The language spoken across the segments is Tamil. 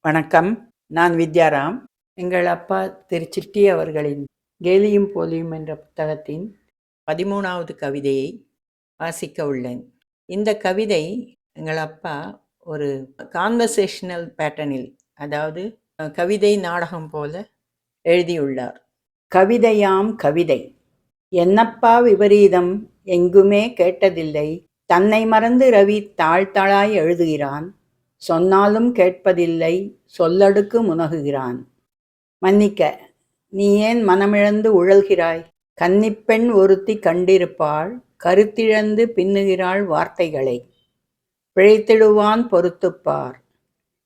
வணக்கம். நான் வித்யாராம். எங்கள் அப்பா திரு சிட்டி அவர்களின் கேலியும் போலியும் என்ற புத்தகத்தின் பதிமூணாவது கவிதையை வாசிக்க உள்ளேன். இந்த கவிதை எங்கள் அப்பா ஒரு கான்வர்சேஷனல் பேட்டர்னில் அதாவது கவிதை நாடகம் போல எழுதியுள்ளார். கவிதையாம் கவிதை. என்னப்பா விபரீதம்? எங்குமே கேட்டதில்லை. தன்னை மறந்து ரவி தாழ்த்தாளாய் எழுதுகிறான். சொன்னாலும் கேட்பதில்லை. சொல்லடுக்கு முனகுகிறான். மன்னிக்க நீ ஏன் மனமிழந்து உழல்கிறாய்? கன்னிப்பெண் ஒருத்தி கண்டிருப்பாள். கருத்திழந்து பின்னுகிறாள் வார்த்தைகளை. பிழைத்திடுவான் பொறுத்துப்பார்.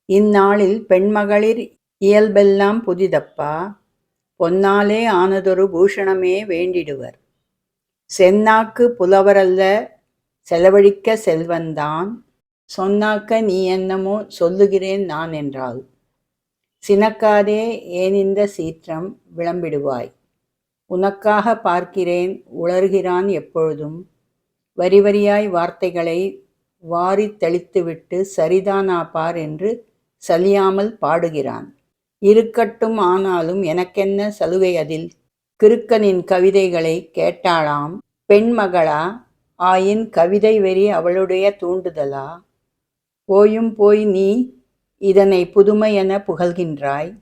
இந்நாளில் பெண்மகளிர் இயல்பெல்லாம் புதிதப்பா? பொன்னாலே ஆனதொரு பூஷணமே வேண்டிடுவர். சென்னாக்கு புலவரல்ல செலவழிக்க செல்வந்தான். சொன்னாக்க நீ என்னமோ சொல்லுகிறேன் நான் என்றாள். சினக்காதே ஏனிந்த இந்த சீற்றம் விளம்பிடுவாய். உனக்காக பார்க்கிறேன் உளர்கிறான் எப்பொழுதும். வரி வரியாய் வார்த்தைகளை வாரித் தெளித்துவிட்டு சரிதானா பார் என்று சலியாமல் பாடுகிறான். இருக்கட்டும் ஆனாலும் எனக்கென்ன சலுகை அதில்? கிறுக்கனின் கவிதைகளை கேட்டாளாம். பெண்மகளா ஆயின் கவிதை வெறி அவளுடைய தூண்டுதலா? போயும் போய் நீ இதனை புதுமை என புகழ்கின்றாய்.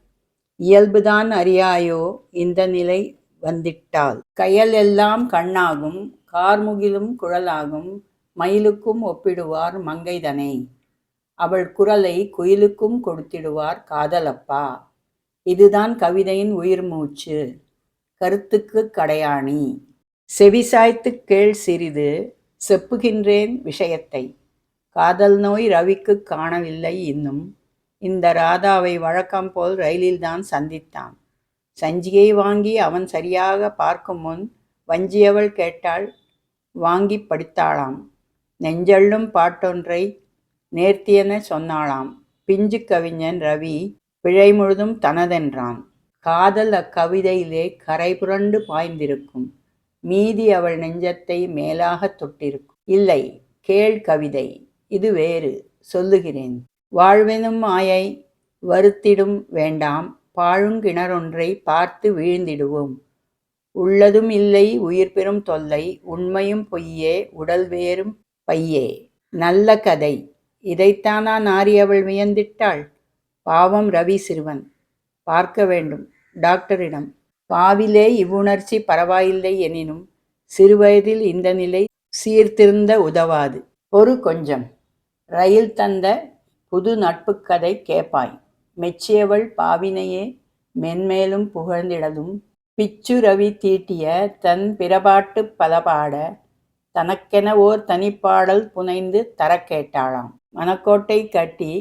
இயல்புதான் அறியாயோ? இந்த நிலை வந்திட்டாள் கையல் எல்லாம் கண்ணாகும். கார்முகிலும் குழலாகும். மயிலுக்கும் ஒப்பிடுவார் மங்கைதனை. அவள் குரலை குயிலுக்கும் கொடுத்திடுவார் காதலப்பா. இதுதான் கவிதையின் உயிர் மூச்சு. கருத்துக்கு கடையாணி. செவிசாய்த்துக் கேள் சிறிது செப்புகின்றேன் விஷயத்தை. காதல் நோய் ரவிக்கு காணவில்லை இன்னும். இந்த ராதாவை வழக்கம் போல் ரயிலில்தான் சந்தித்தான். சஞ்சியை வாங்கி அவன் சரியாக பார்க்கும் முன் வஞ்சியவள் கேட்டாள் வாங்கி படித்தாளாம். நெஞ்சள்ளும் பாட்டொன்றை நேர்த்தியென சொன்னாளாம். பிஞ்சு கவிஞன் ரவி பிழை முழுதும் தனதென்றான். காதல் அக்கவிதையிலே கரை புரண்டு பாய்ந்திருக்கும். மீதி அவள் நெஞ்சத்தை மேலாகத் தொட்டிருக்கும். இல்லை கேள் கவிதை இது வேறு சொல்லுகிறேன். வாழ்வெனும் மாயை வருத்திடும் வேண்டாம். பாழுங்கிணறொன்றை பார்த்து வீழ்ந்திடுவோம். உள்ளதும் இல்லை உயிர் பெறும் தொல்லை உண்மையும் பொய்யே உடல் வேறும் பையே. நல்ல கதை இதைத்தானா நாரி அவள் வியந்திட்டாள்? பாவம் ரவி சிறுவன். பார்க்க வேண்டும். டாக்டரிடம் பாவிலே இவ்வுணர்ச்சி பரவாயில்லை எனினும் சிறுவயதில் இந்த நிலை சீர்திருந்த உதவாது. ஒரு கொஞ்சம். ரயில் தந்த புது நட்புக் கதை கேப்பாய். மெச்சியவள் பாவினையே மென்மேலும் புகழ்ந்திடலும் பிச்சு ரவி தீட்டிய தன் பிறபாட்டு பலபாட தனக்கென ஓர் தனிப்பாடல் புனைந்து தரக்கேட்டாளாம் கேட்டாளாம். கட்டி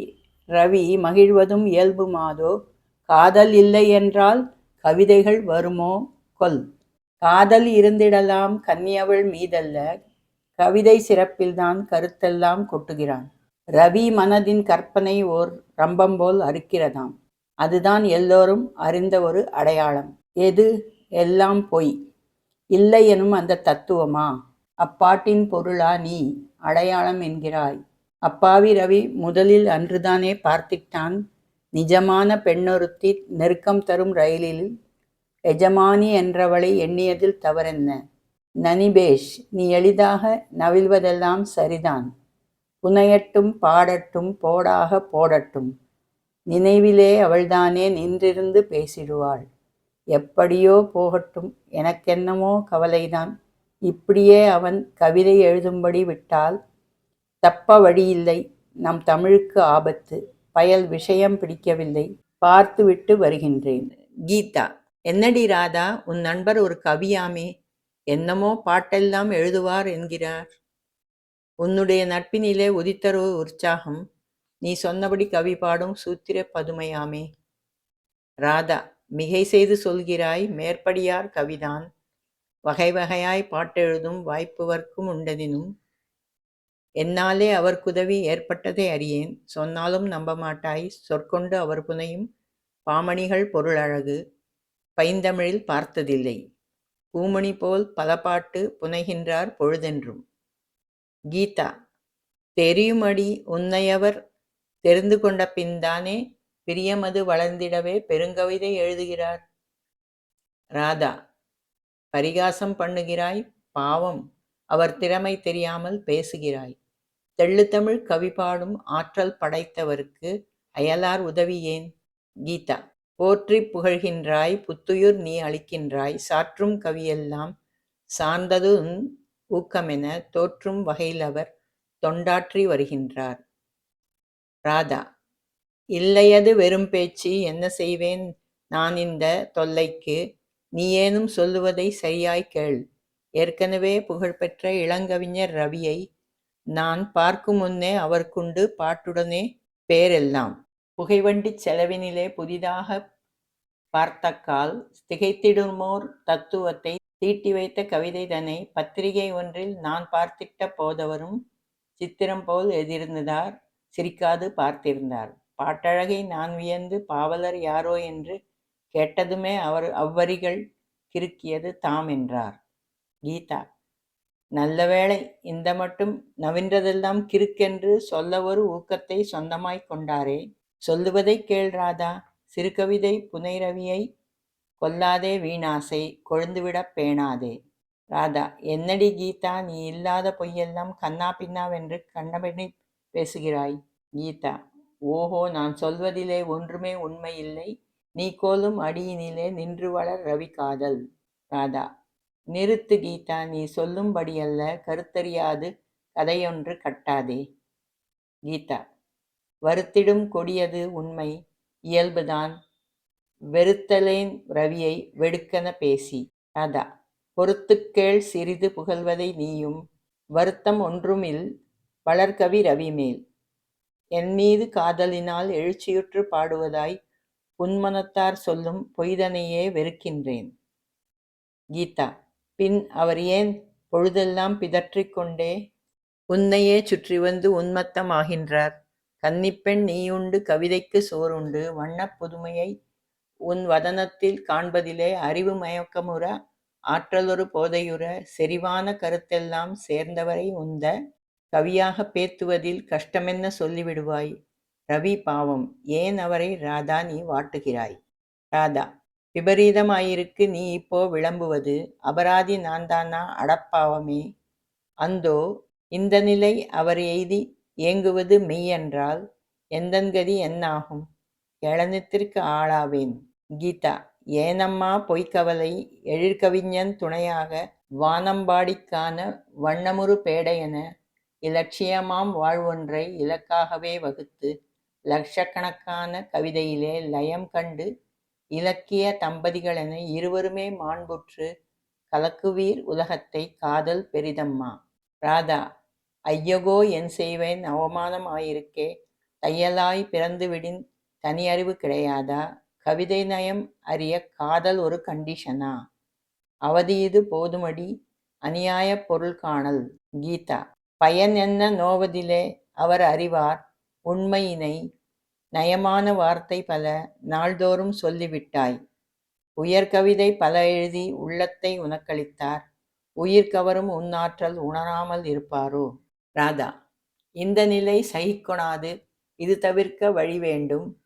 ரவி மகிழ்வதும் இயல்புமாதோ? காதல் இல்லை என்றால் கவிதைகள் வருமோ? கொல். காதல் இருந்திடலாம் கன்னியவள் மீதல்ல. கவிதை சிறப்பில்தான் கருத்தெல்லாம் கொட்டுகிறான். ரவி மனதின் கற்பனை ஓர் ரம்பம் போல் அறுக்கிறதாம். அதுதான் எல்லோரும் அறிந்த ஒரு அடையாளம். எது? எல்லாம் பொய். இல்லை எனும் அந்த தத்துவமா? அப்பாட்டின் பொருளா நீ? அடையாளம் என்கிறாய். அப்பாவி ரவி முதலில் அன்றுதானே பார்த்திட்டான். நிஜமான பெண்ணொருத்தி நெருக்கம் தரும் ரயிலில் எஜமானி என்றவளை எண்ணியதில் தவறென்ன? நனிபேஷ் நீ எளிதாக நவில்வதெல்லாம் சரிதான். புனையட்டும் பாடட்டும் போடாக போடட்டும். நினைவிலே அவள்தானே நின்றிருந்து பேசிடுவாள். எப்படியோ போகட்டும் எனக்கென்னமோ கவலைதான். இப்படியே அவன் கவிதை எழுதும்படி விட்டால் தப்ப வழியில்லை. நம் தமிழுக்கு ஆபத்து. பயல் விஷயம் பிடிக்கவில்லை. பார்த்துவிட்டு வருகின்றேன். கீதா என்னடி ராதா உன் நண்பர் ஒரு கவியாமே. என்னமோ பாட்டெல்லாம் எழுதுவார் என்கிறார். உன்னுடைய நட்பினிலே உதித்தரோ உற்சாகம். நீ சொன்னபடி கவி பாடும் சூத்திர பதுமையாமே. ராதா மிகை செய்து சொல்கிறாய் மேற்படியார் கவிதான். வகை வகையாய் பாட்டெழுதும் வாய்ப்புவர்க்கும் உண்டதினும் என்னாலே அவர்க்குதவி ஏற்பட்டதை அறியேன் சொன்னாலும் நம்ப மாட்டாய் சொற்கொண்டு அவர் புனையும் பாமணிகள் பொருளழகு பைந்தமிழில் பார்த்ததில்லை பூமணி போல் பல பாட்டு புனைகின்றார் பொழுதென்றும். கீதா தெரியுமடி உன்னையவர் தெரிந்து கொண்ட பின்தானே பிரியமது வளர்ந்திடவே பெருங்கவிதை எழுதுகிறார். ராதா பரிகாசம் பண்ணுகிறாய் பாவம் அவர் திறமை தெரியாமல் பேசுகிறாய். தெள்ளுத்தமிழ் கவி பாடும் ஆற்றல் படைத்தவருக்கு அயலார் உதவி ஏன்? கீதா போற்றிப் புகழ்கின்றாய் புத்துயிர் நீ அளிக்கின்றாய் சாற்றும் கவியெல்லாம் சார்ந்ததுன் ஊக்கமென தோற்றும் வகையில் அவர் தொண்டாற்றி வருகின்றார். ராதா இல்லையது வெறும் பேச்சு என்ன செய்வேன் நான் இந்த தொல்லைக்கு நீ ஏனும் சொல்லுவதை சரியாய்க் கேள். ஏற்கனவே புகழ்பெற்ற இளங்கவிஞர் ரவியை நான் பார்க்கும் முன்னே அவர்க்குண்டு பாட்டுடனே பேரெல்லாம். புகைவண்டிச் செலவினிலே புதிதாகப் பார்த்தக்கால் திகைத்திடுமோர் தத்துவத்தை தீட்டி வைத்த கவிதை தனை பத்திரிகை ஒன்றில் நான் பார்த்திட்ட போதவரும் சித்திரம் போல் எதிர்ந்ததார் சிரிக்காது பார்த்திருந்தார். பாட்டழகை நான் வியந்து பாவலர் யாரோ என்று கேட்டதுமே அவர் அவ்வரிகள் கிறுக்கியது தாம் என்றார். கீதா நல்ல வேளை இந்த மட்டும் நவின்றதெல்லாம் கிறுக்கென்று சொல்லவொரு ஊக்கத்தைச் சொந்தமாய்க் கொண்டாரே. சொல்லுவதைக் கேள் ராதா சிறுகவிதை புனைரவியை கொல்லாதே வீணாசை கொழுந்துவிடப் பேணாதே. ராதா என்னடி கீதா நீ இல்லாத பொய்யெல்லாம் கன்னா பின்னாவென்று கண்டபடி பேசுகிறாய். கீதா ஓஹோ நான் சொல்வதிலே ஒன்றுமே உண்மை இல்லை நீ கோலும் அடியினிலே நின்று வளர் ரவி காதல். ராதா நிறுத்து கீதா நீ சொல்லும்படியல்ல கருத்தறியாது கதையொன்று கட்டாதே. கீதா வருத்திடும் கொடியது உண்மை இயல்புதான் வெறுத்தலேன் ரவியை வெடுக்கென பேசி. ராதா பொறுத்துக்கேள் சிறிது புகழ்வதை நீயும் வருத்தம் ஒன்றுமில் வளர்கவி என் மீது காதலினால் எழுச்சியுற்றுப் பாடுவதாய் புன்மனத்தார் சொல்லும் பொய்தனையே வெறுக்கின்றேன். கீதா பின் அவர் ஏன் பொழுதெல்லாம் பிதற்றிக்கொண்டே உன்னையே சுற்றி வந்து உன்மத்தம் ஆகின்றார். கன்னிப்பெண் நீயுண்டு கவிதைக்குச் சோறுண்டு வண்ணப் புதுமையை உன் வதனத்தில் காண்பதிலே அறிவு மயக்கமுற ஆற்றலொரு போதையுற செறிவான கருத்தெல்லாம் சேர்ந்தவரை உந்த கவியாகப் பேத்துவதில் கஷ்டமென்ன சொல்லிவிடுவாய். ரவி பாவம் ஏன் அவரை ராதா நீ வாட்டுகிறாய். ராதா விபரீதமாயிருக்கு நீ இப்போ விளம்புவது அபராதி நான்தானா அடப்பாவமே. அந்தோ இந்த நிலை அவர் எய்தி ஏங்குவது மெய்யென்றால் எந்தன்கதி என்னாகும். ஏளனத்திற்கு ஆளாவேன். கீதா ஏனம்மா பொய்க்கவலை எழிற்கவிஞன் துணையாக வானம்பாடிக்கான வண்ணமுறு பேடையென இலட்சியமாம் வாழ்வொன்றை இலக்காகவே வகுத்து லட்சக்கணக்கான கவிதையிலே லயம் கண்டு இலக்கிய தம்பதிகளென இருவருமே மாண்புற்று கலக்குவீர் உலகத்தை காதல் பெரிதம்மா. ராதா ஐயகோ என் செய்வேன் அவமானம் ஆயிருக்கே தையலாய்ப் பிறந்துவிடின் தனியறிவு கிடையாதா கவிதை நயம் அறிய காதல் ஒரு கண்டிஷனா. அவதியிது போதுமடி அநியாய பொருள் காணல். கீதா பயன் என்ன நோவதிலே அவர் அறிவார் உண்மையினை நயமான வார்த்தை பல நாள்தோறும் சொல்லிவிட்டாய். உயர்கவிதை பல எழுதி உள்ளத்தை உனக்களித்தார். உயிர் கவரும் உணராமல் இருப்பாரோ. ராதா இந்த நிலை சகிக்கொணாது இது தவிர்க்க வழி வேண்டும்.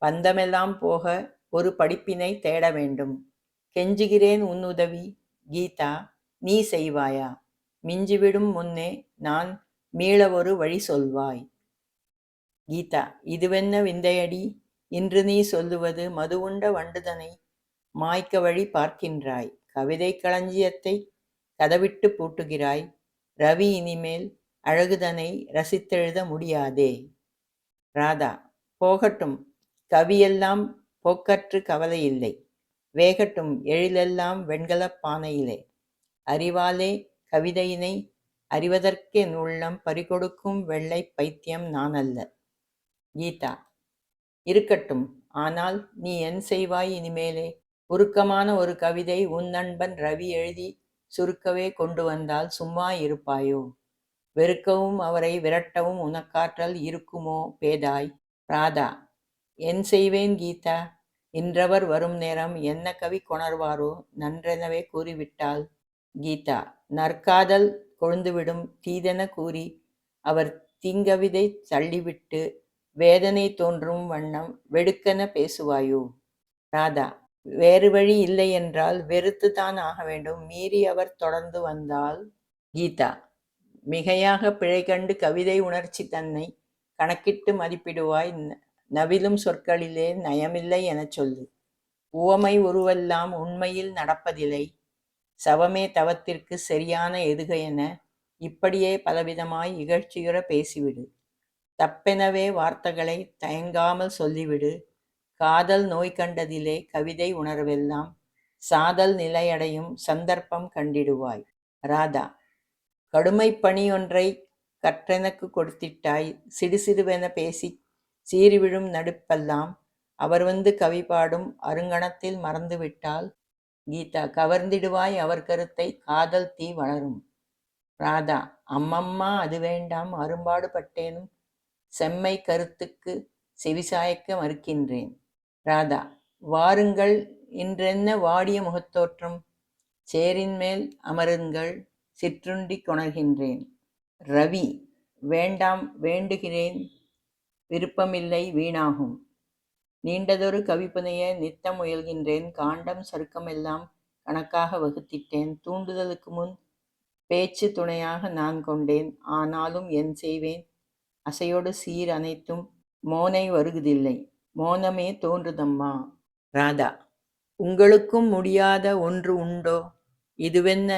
பந்தமெல்லாம் போக ஒரு படிப்பினைத் தேட வேண்டும். கெஞ்சுகிறேன் உன் உதவி. கீதா நீ செய்வாயா. மிஞ்சிவிடும் முன்னே நான் மீளவொரு வழி சொல்வாய். கீதா இதுவென்ன விந்தையடி இன்று நீ சொல்லுவது மதுவுண்ட வண்டுதனை மாய்க்க வழி பார்க்கின்றாய். கவிதைக் களஞ்சியத்தை கதவிட்டுப் பூட்டுகிறாய். ரவி இனிமேல் அழகுதனை ரசித்தெழுத முடியாதே. ராதா போகட்டும் கவியெல்லாம் போக்கற்று கவலையில்லை. வேகட்டும் எழிலெல்லாம் வெண்கலப் பானையிலே. அறிவாலே கவிதையினை அறிவதற்கென் உள்ளம் பறிகொடுக்கும் வெள்ளை பைத்தியம் நானல்ல. கீதா இருக்கட்டும் ஆனால் நீ என் செய்வாய் இனிமேலே. உருக்கமான ஒரு கவிதை உன் நண்பன் ரவி எழுதி சுருக்கவே கொண்டு வந்தால் சும்மா இருப்பாயோ. வெறுக்கவும் அவரை விரட்டவும் உனக்காற்றல் இருக்குமோ பேதாய். ராதா என் செய்வேன் கீதா இன்றவர் வரும் நேரம் என்ன கவி கொணர்வாரோ நன்றெனவே கூறிவிட்டாள் கீதா நற்காதல் கொழுந்துவிடும் தீதென கூறி அவர் தீங்கவிதை தள்ளிவிட்டு வேதனை தோன்றும் வண்ணம் வெடுக்கென பேசுவாயோ? ராதா வேறு வழி இல்லை என்றால் வெறுத்துத்தான் ஆக வேண்டும். மீறி அவர் தொடர்ந்து வந்தால்? கீதா மிகையாக பிழை கண்டு கவிதை உணர்ச்சி தன்னை கணக்கிட்டு மதிப்பிடுவாய். ந- நவிலும் சொற்களிலே நயமில்லை எனச் சொல்லு. உவமை உருவெல்லாம் உண்மையில் நடப்பதில்லை. சவமே தவத்திற்கு சரியான எதுக என இப்படியே பலவிதமாய் இகழ்ச்சியுற பேசிவிடு. தப்பெனவே வார்த்தைகளை தயங்காமல் சொல்லிவிடு. காதல் நோய் கண்டதிலே கவிதை உணர்வெல்லாம் சாதல் நிலையடையும் சந்தர்ப்பம் கண்டிடுவாய். ராதா கடுமை பணியொன்றை கற்றெனக்கு கொடுத்திட்டாய். சிடுசிடுவென பேசி சீறிவிழும் நடுப்பெல்லாம் அவர் வந்து கவி பாடும் அருங்கணத்தில் மறந்துவிட்டால் கீதா கவர்ந்திடுவாய் அவர் கருத்தை காதல் தீ வளரும் ராதா அம்மம்மா அது வேண்டாம். அரும்பாடு பட்டேனும் செம்மை கருத்துக்கு செவிசாய்க்க மறுக்கின்றேன். ராதா வாருங்கள் இன்றென்ன வாடிய முகத்தோற்றம்? சேரின் மேல் அமருங்கள் சிற்றுண்டி கொணர்கின்றேன். ரவி வேண்டாம் வேண்டுகிறேன் விருப்பமில்லை வீணாகும். நீண்டதொரு கவிப்பனைய நித்தம் முயல்கின்றேன் காண்டம் சருக்கமெல்லாம் கணக்காக வகுத்திட்டேன் தூண்டுதலுக்கு முன் பேச்சு துணையாக நான் கொண்டேன் ஆனாலும் என் செய்வேன் அசையோடு சீர் அனைத்தும் மோனை வருகுதில்லை. மோனமே தோன்றுதம்மா. ராதா உங்களுக்கும் முடியாத ஒன்று உண்டோ? இதுவென்ன?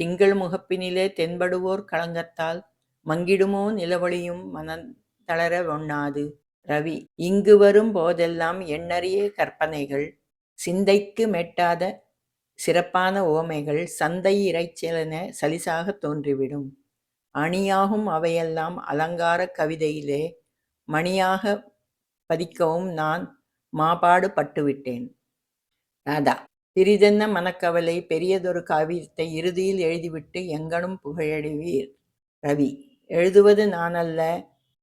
திங்கள் முகப்பினிலே தென்படுவோர் களங்கத்தால் மங்கிடுமோ நிலவழியும் மனம் தளர ஒண்ணாது ரவி இங்கு வரும் போதெல்லாம் எண்ணறிய கற்பனைகள் சிந்தைக்கு மெட்டாத சிறப்பான ஓமைகள் சந்தை இறைச்சலென சலிசாக தோன்றிவிடும். அணியாகும் அவையெல்லாம் அலங்கார கவிதையிலே மணியாக பதிக்கவும் நான் மாபாடு பட்டுவிட்டேன் ராதா சிறிதென்ன மனக்கவலை பெரியதொரு காவியத்தை இறுதியில் எழுதிவிட்டு எங்கனும் புகழடைவீர். ரவி எழுதுவது நானல்ல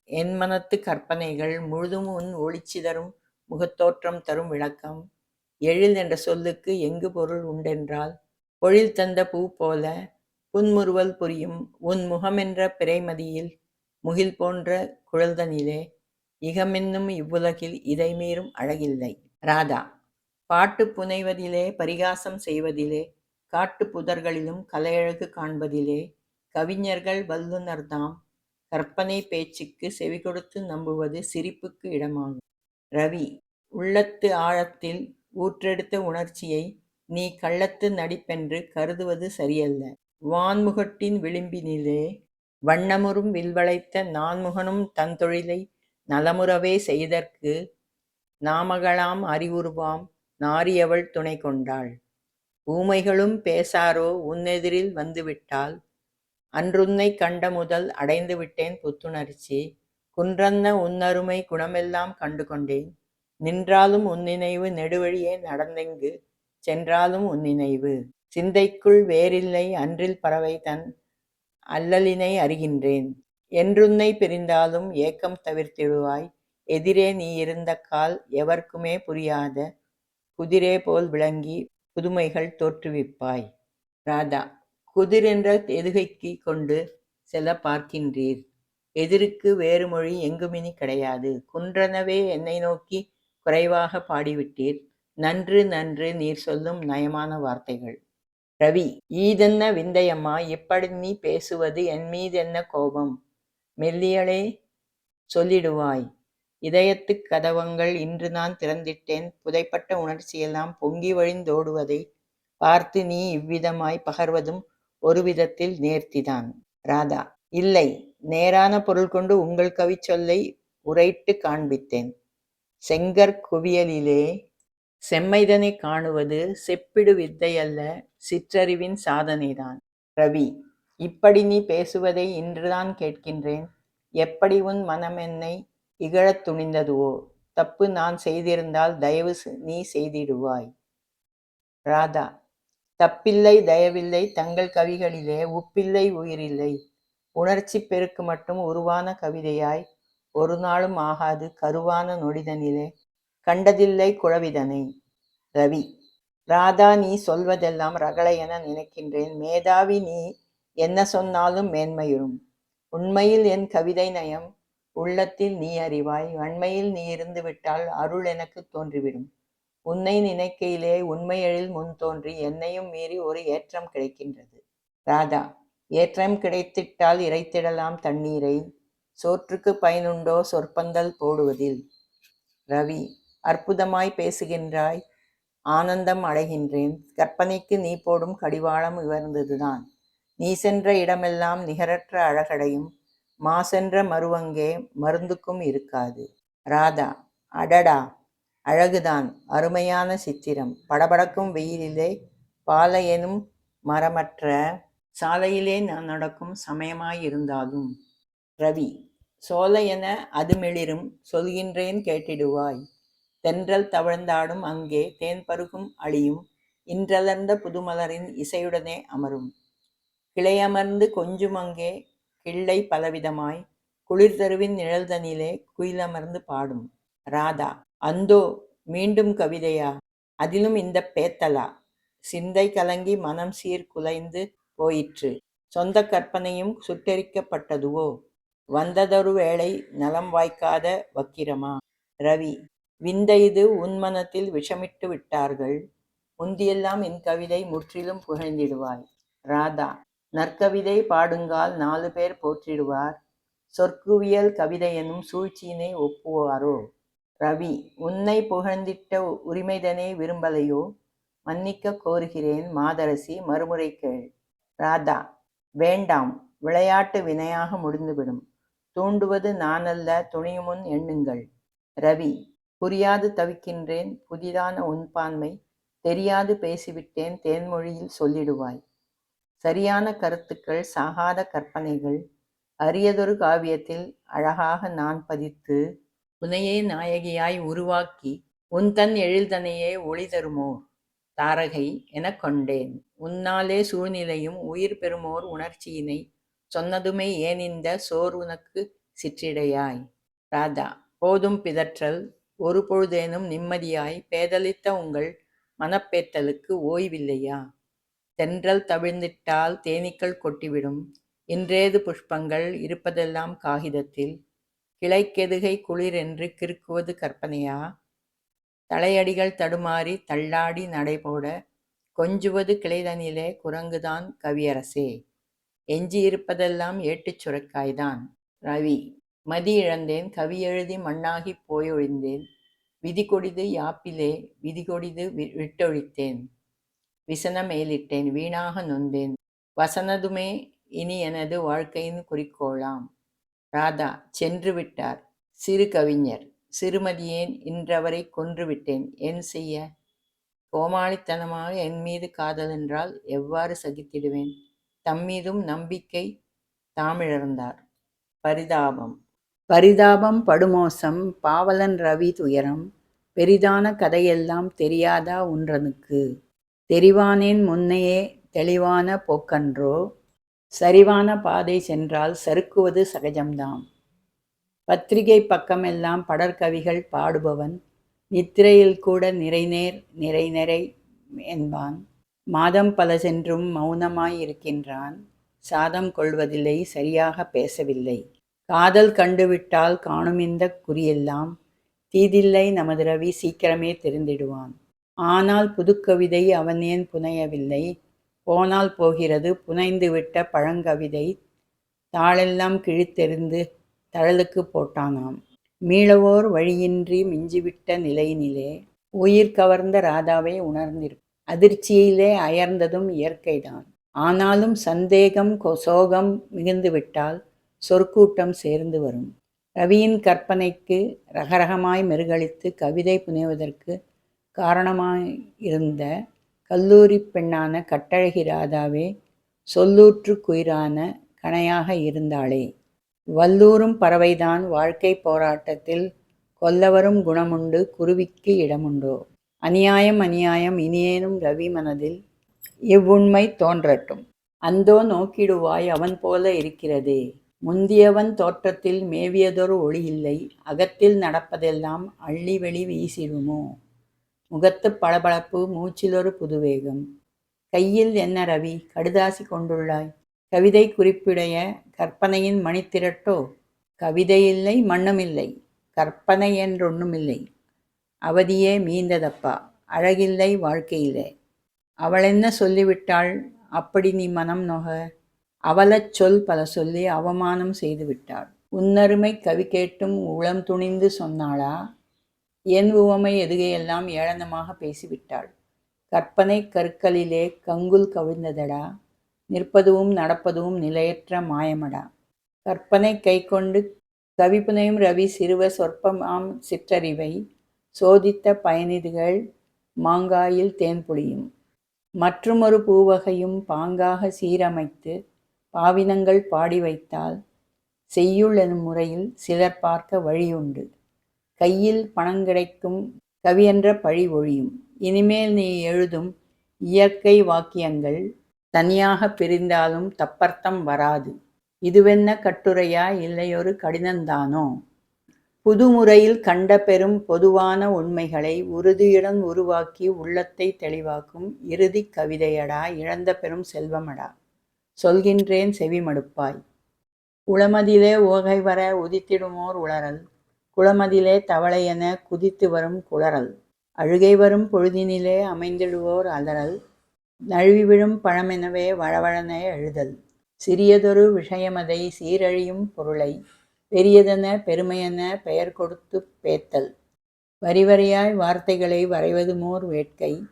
என் மனத்து கற்பனைகள் முழுதும் உன் ஒளிச்சிதறும் முகத்தோற்றம் தரும் விளக்கம். எழில் என்ற சொல்லுக்கு எங்கு பொருள் உண்டென்றால் பொழில் தந்த பூ போல புன்முறுவல் புரியும். உன் முகமென்ற பிறைமதியில் முகில் போன்ற குழல்தனிலே இகமென்னும் இவ்வுலகில் இதை மீறும் அழகில்லை. ராதா பாட்டு புனைவதிலே பரிகாசம் செய்வதிலே காட்டு புதர்களிலும் கலையழகு காண்பதிலே கவிஞர்கள் வல்லுனர்தாம் கற்பனை பேச்சுக்கு செவி கொடுத்து நம்புவது சிரிப்புக்கு இடமாகும். ரவி உள்ளத்து ஆழத்தில் ஊற்றெடுத்த உணர்ச்சியை நீ கள்ளத்து நடிப்பென்று கருதுவது சரியல்ல. வான்முகட்டின் விளிம்பினிலே வண்ணமுறும் வில்வளைத்த நான்முகனும் தன் தொழிலை நலமுறவே செய்தற்கு நாமகளாம் அறிவுருவாம் நாரியவள் துணை கொண்டாள். ஊமைகளும் பேசாரோ உன்னெதிரில் வந்துவிட்டால் அன்றுன்னை கண்ட முதல் அடைந்து விட்டேன் புத்துணர்ச்சி. குன்றன்ன உன்னருமை குணமெல்லாம் கண்டு கொண்டேன் நின்றாலும் உன்னினைவு நெடுவழியே நடந்தெங்கு சென்றாலும் உன்னினைவு சிந்தைக்குள் வேறில்லை அன்றில் பறவை தன் அல்லலினை அறிகின்றேன். என்றுன்னை பிரிந்தாலும் ஏக்கம் தவிர்த்திடுவாய். எதிரே நீ இருந்த கால் எவர்க்குமே புரியாத குதிரே போல் விளங்கி புதுமைகள் தோற்றுவிப்பாய். ராதா குதிரென்ற எதுகைக்கு கொண்டு செல்ல பார்க்கின்றீர்? எதிருக்கு வேறு மொழி எங்குமினி கிடையாது. குன்றனவே என்னை நோக்கி குறைவாக பாடிவிட்டீர். நன்று நன்று நீர் சொல்லும் நயமான வார்த்தைகள். ரவி ஈதென்ன விந்தையம்மா? இப்படி நீ பேசுவது? என் மீதென்ன கோபம்? மெல்லியளே சொல்லிடுவாய். இதயத்துக் கதவங்கள் இன்று நான் திறந்திட்டேன். புதைப்பட்ட உணர்ச்சியெல்லாம் பொங்கி வழிந்தோடுவதை பார்த்து நீ இவ்விதமாய் பகர்வதும் ஒரு விதத்தில் நேர்த்திதான். ராதா இல்லை. நேரான பொருள் கொண்டு உங்கள் கவிச்சொல்லை உரைட்டு காண்பித்தேன். செங்கற் குவியலிலே செம்மைதனை காணுவது செப்பிடு வித்தை அல்ல சிற்றறிவின் சாதனைதான். ரவி இப்படி நீ பேசுவதை இன்றுதான் கேட்கின்றேன். எப்படி உன் மனம் என்னை இகழத் துணிந்ததுவோ? தப்பு நான் செய்திருந்தால் தயவு செ- நீ செய்திடுவாய். ராதா தப்பில்லை தயவில்லை தங்கள் கவிகளிலே உப்பில்லை உயிரில்லை. உணர்ச்சி பெருக்கு மட்டும் உருவான கவிதையாய் ஒரு நாளும் ஆகாது கருவான நொடிதனிலே. கண்டதில்லை குழவிதனை. ரவி ராதா நீ சொல்வதெல்லாம் ரகளை என நினைக்கின்றேன். மேதாவி நீ என்ன சொன்னாலும் மேன்மையுறும். உண்மையில் என் கவிதை நயம் உள்ளத்தில் நீ அறிவாய். வன்மையில் நீ இருந்து விட்டால் அருள் எனக்கு தோன்றிவிடும். உன்னை நினைக்கையிலே உண்மையெழில் முன் தோன்றி என்னையும் மீறி ஒரு ஏற்றம் கிடைக்கின்றது. ராதா ஏற்றம் கிடைத்திட்டால் இறைத்திடலாம் தண்ணீரை. சோற்றுக்கு பயனுண்டோ சொற்பந்தல் போடுவதில். ரவி அற்புதமாய் பேசுகின்றாய். ஆனந்தம் அடைகின்றேன். கற்பனைக்கு நீ போடும் கடிவாளம் உயர்ந்ததுதான். நீ சென்ற இடமெல்லாம் நிகரற்ற அழகடையும். மா சென்ற மருவங்கே மருந்துக்கும் இருக்காது. ராதா அடடா. அழகுதான். அருமையான சித்திரம். படபடக்கும் வெயிலிலே பாலை எனும் மரமற்ற சாலையிலே நான் நடக்கும் சமயமாயிருந்தாலும். ரவி சோலையென என அது சொல்கின்றேன் கேட்டிடுவாய். தென்றல் தவழ்ந்தாடும் அங்கே தேன் பருகும் அழியும். இன்றலர்ந்த புதுமலரின் இசையுடனே அமரும். கிளையமர்ந்து கொஞ்சும் அங்கே கிள்ளை பலவிதமாய் குளிர் தருவின் நிழல்தனிலே குயிலமர்ந்து பாடும். ராதா அந்தோ மீண்டும் கவிதையா? அதிலும் இந்த பேத்தலா? சிந்தை கலங்கி மனம் சீர் குலைந்து போயிற்று. சொந்த கற்பனையும் சுட்டெரிக்கப்பட்டதுவோ? வந்ததொரு வேளை நலம் வாய்க்காத வக்கிரமா? ரவி விந்தை இது உன் மனத்தில் விஷமிட்டு விட்டார்கள். முந்தியெல்லாம் என் கவிதை முற்றிலும் புகழ்ந்திடுவாய். ராதா நற்கவிதை பாடுங்கால் நாலு பேர் போற்றிடுவார். சொற்குவியல் கவிதை எனும் சூழ்ச்சியினை ஒப்புவாரோ? ரவி உன்னை புகழ்ந்திட்ட உரிமைதனே விரும்பலையோ? மன்னிக்க கோருகிறேன் மாதரசி மறுமுறை கேள். ராதா வேண்டாம் விளையாட்டு வினையாக முடிந்துவிடும். தூண்டுவது நானல்ல துணியுமுன் எண்ணுங்கள். ரவி புரியாது தவிக்கின்றேன் புதிதான உன்பான்மை தெரியாது பேசிவிட்டேன் தேன்மொழியில் சொல்லிடுவாய். சரியான கருத்துக்கள் சாகாத கற்பனைகள் அரியதொரு காவியத்தில் அழகாக நான் பதித்து உனையே நாயகியாய் உருவாக்கி உன் தன் எழில்தனையே ஒளி தருமோர் தாரகை எனக் கொண்டேன். உன்னாலே சூழ்நிலையும் உயிர் பெறுமோர் உணர்ச்சியினை சொன்னதுமே ஏனிந்த இந்த சோர் உனக்கு சிற்றிடையாய்? ராதா போதும் பிதற்றல் ஒரு பொழுதேனும் நிம்மதியாய் பேதலித்த உங்கள் மனப்பேத்தலுக்கு ஓய்வில்லையா? தென்றல் தவிழ்ந்திட்டால் தேனீக்கள் கொட்டிவிடும். இன்றேது புஷ்பங்கள் இருப்பதெல்லாம் காகிதத்தில். கிளைக்கெதுகை குளிர் என்று கிறுக்குவது கற்பனையா? தலையடிகள் தடுமாறி தள்ளாடி நடைபோட கொஞ்சுவது கிளைதனிலே குரங்குதான் கவியரசே. எஞ்சியிருப்பதெல்லாம் ஏட்டுச் சுரக்காய்தான். ரவி மதி இழந்தேன். கவி எழுதி மண்ணாகிப் போயொழிந்தேன். விதி கொடிது யாப்பிலே விதி கொடிது வி- விட்டொழித்தேன். விசன மேலிட்டேன் வீணாக நொந்தேன். வசனதுமே இனி எனது வாழ்க்கையின் குறிக்கோளாம். ராதா சென்று விட்டார். சிறு கவிஞர். சிறுமதியேன் இன்றவரை கொன்று விட்டேன். என் செய்ய? கோமாளித்தனமாக என் மீது காதல் என்றால் எவ்வாறு சகித்திடுவேன்? தம்மீதும் நம்பிக்கை தாமிழந்தார். பரிதாபம். பரிதாபம் படுமோசம் பாவலன் ரவி துயரம். பெரிதான கதையெல்லாம் தெரியாதா உன்றனுக்கு தெரிவானேன் முன்னையே தெளிவான போக்கன்றோ? சரிவான பாதை சென்றால் சறுக்குவது சகஜம்தாம். பத்திரிகை பக்கமெல்லாம் படற்கவிகள் பாடுபவன். நித்திரையில் கூட நிறைநேர் நிறைநிறை என்பான். மாதம் பல சென்றும் மௌனமாய் இருக்கின்றான். சாதம் கொள்வதில்லை சரியாக பேசவில்லை. காதல் கண்டுவிட்டால் காணும் இந்த குறியெல்லாம் தீதில்லை நமது ரவி சீக்கிரமே தெரிந்திடுவான். ஆனால் புதுக்கவிதை அவன் ஏன் புனையவில்லை? போனால் போகிறது புனைந்துவிட்ட பழங்கவிதை. தாளெல்லாம் கிழித்தெறிந்து தழலுக்கு போட்டானாம். மீளவோர் வழியின்றி மிஞ்சிவிட்ட நிலையினிலே உயிர் கவர்ந்த ராதாவை உணர்ந்திருக்கும் அதிர்ச்சியிலே அயர்ந்ததும் இயற்கைதான். ஆனாலும் சந்தேகம் கொ- சோகம் மிகுந்துவிட்டால் சொற்கூட்டம் சேர்ந்து வரும். ரவியின் கற்பனைக்கு ரகரகமாய் மெருகளித்து கவிதை புனைவதற்கு காரணமாய் இருந்த கல்லூரி பெண்ணான கட்டழகி ராதாவே சொல்லூற்று குயிரான கணையாக இருந்தாளே. வல்லூரும் பறவைதான் வாழ்க்கை போராட்டத்தில் கொல்லவரும் குணமுண்டு குருவிக்கு இடமுண்டோ. அநியாயம் அநியாயம் இனியேனும் ரவி மனதில் இவ்வுண்மை தோன்றட்டும். அந்தோ நோக்கிடுவாய் அவன் போல இருக்கிறதே. முந்தியவன் தோற்றத்தில் மேவியதொரு ஒளி இல்லை அகத்தில் நடப்பதெல்லாம் அள்ளி வெளி வீசிடுமோ? முகத்து பளபளப்பு மூச்சிலொரு புதுவேகம். கையில் என்ன ரவி? கடுதாசி கொண்டுள்ளாய். கவிதை குறிப்பிடைய கற்பனையின் மணித்திரட்டோ? கவிதையில்லை மண்ணுமில்லை கற்பனை என்றொன்னுமில்லை. அவதியே மீந்ததப்பா? அழகில்லை வாழ்க்கையிலே. அவளென்ன சொல்லிவிட்டாள்? அப்படி நீ மனம் நொக. அவலச் சொல் பல சொல்லி அவமானம் செய்து விட்டாள். உன்னருமை கவி கேட்டும் உளம் துணிந்து சொன்னாளா? என் உவமை எதுகையெல்லாம் ஏளனமாக பேசிவிட்டாள்? கற்பனை கற்களிலே கங்குல் கவிழ்ந்ததடா? நிற்பதுவும் நடப்பதும் நிலையற்ற மாயமடா? கற்பனை கைக்கொண்டு கவிப்புனையும் ரவி சிறுவ சொற்பமாம் சிற்றறிவை சோதித்த பயனிதுகள் மாங்காயில் தேன் புளியும். மற்றுமொரு பூவகையும் பாங்காக சீரமைத்து பாவினங்கள் பாடி வைத்தால் செய்யுள் எனும் முறையில் சிலர் பார்க்க வழியுண்டு. கையில் பணங்கிடைக்கும் கவியென்ற பழி ஒழியும். இனிமேல் நீ எழுதும் இயற்கை வாக்கியங்கள் தனியாக பிரிந்தாலும் தப்பர்த்தம் வராது. இதுவென்ன கட்டுரையா இல்லையொரு கடினந்தானோ? புதுமுறையில் கண்ட பெரும் பொதுவான உண்மைகளை உறுதியுடன் உருவாக்கி உள்ளத்தை தெளிவாக்கும் இறுதிக் கவிதையடா இழந்த பெரும் செல்வமடா. சொல்கின்றேன் செவிமடுப்பாய் உளமதிலே ஓகை வர உதித்திடுமோர் உளறல். குளமதிலே தவளை என குதித்து வரும் குளறல். அழுகை வரும் பொழுதினிலே அமைந்திடுவோர் அலறல். நழுவி விழும் பழமெனவே வளவழன எழுதல். சிறியதொரு விஷயமதை சீரழியும் பொருளை. பெரியதென பெருமையென பெயர் கொடுத்து பேத்தல். வரிவரியாய் வார்த்தைகளை வரைவதுமோர் வேட்கை.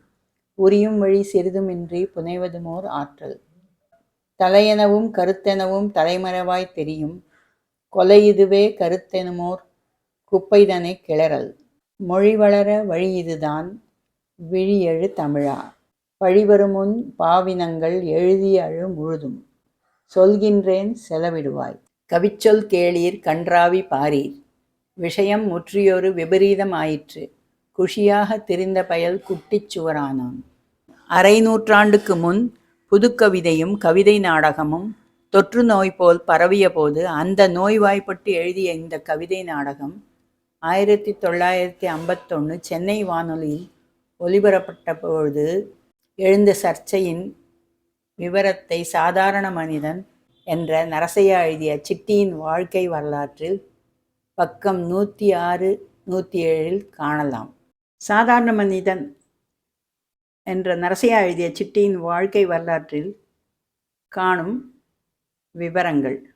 புரியும் வழி சிறிதுமின்றி புனைவதுமோர் ஆற்றல். தலையெனவும் கருத்தெனவும் தலைமறைவாய் தெரியும். கொலை இதுவே கருத்தெனுமோர் குப்பைதனை கிளறல். மொழி வளர வழி இதுதான். விழியெழு தமிழா. பழிவருமுன் பாவினங்கள் எழுதி அழு முழுதும். சொல்கின்றேன் செலவிடுவாய். கவிச்சொல் கேளீர் கன்றாவி பாரீர். விஷயம் முற்றியொரு விபரீதம் ஆயிற்று. குஷியாக திரிந்த பயல் குட்டிச் சுவரானான். அரை நூற்றாண்டுக்கு முன் புதுக்கவிதையும் கவிதை நாடகமும் தொற்று நோய் போல் பரவிய போது அந்த நோய்வாய்ப்பட்டு எழுதிய இந்த கவிதை நாடகம் ஆயிரத்தி தொள்ளாயிரத்தி ஐம்பத்தொன்று சென்னை வானொலியில் ஒலிபரப்பட்ட பொழுது எழுந்த சர்ச்சையின் விவரத்தை சாதாரண மனிதன் என்ற நரசையா எழுதிய சிட்டியின் வாழ்க்கை வரலாற்றில் பக்கம் நூற்றி ஆறு நூற்றி ஏழில் காணலாம். சாதாரண மனிதன் என்ற நரசையா எழுதிய சிட்டியின் வாழ்க்கை வரலாற்றில் காணும் விவரங்கள்.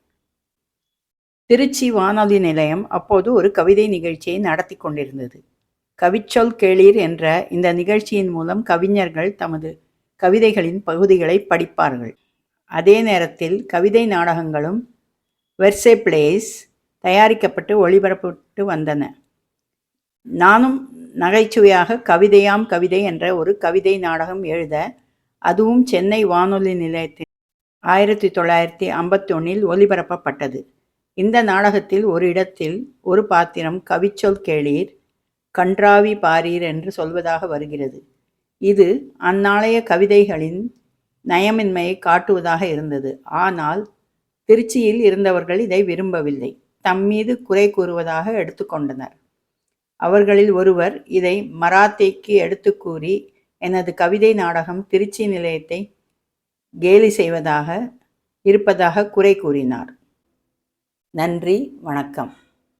திருச்சி வானொலி நிலையம் அப்போது ஒரு கவிதை நிகழ்ச்சியை நடத்தி கொண்டிருந்தது. கவிச்சொல் கேளீர் என்ற இந்த நிகழ்ச்சியின் மூலம் கவிஞர்கள் தமது கவிதைகளின் பகுதிகளை படிப்பார்கள். அதே நேரத்தில் கவிதை நாடகங்களும் வெர்சே பிளேஸ் தயாரிக்கப்பட்டு ஒளிபரப்பட்டு வந்தன. நானும் நகைச்சுவையாக கவிதையாம் கவிதை என்ற ஒரு கவிதை நாடகம் எழுத அதுவும் சென்னை வானொலி நிலையத்தில் ஆயிரத்தி தொள்ளாயிரத்தி ஐம்பத்தி ஒன்றில் ஒலிபரப்பப்பட்டது இந்த நாடகத்தில் ஒரு இடத்தில் ஒரு பாத்திரம் கவிச்சொல் கேளீர் கன்றாவி பாரீர் என்று சொல்வதாக வருகிறது. இது அந்நாளைய கவிதைகளின் நயமின்மையை காட்டுவதாக இருந்தது. ஆனால் திருச்சியில் இருந்தவர்கள் இதை விரும்பவில்லை. தம்மீது குறை கூறுவதாக எடுத்துக்கொண்டனர். அவர்களில் ஒருவர் இதை மராத்தேக்கு எடுத்து கூறி எனது கவிதை நாடகம் திருச்சி நிலையத்தை கேலி செய்வதாக இருப்பதாக குறை கூறினார். நன்றி வணக்கம்.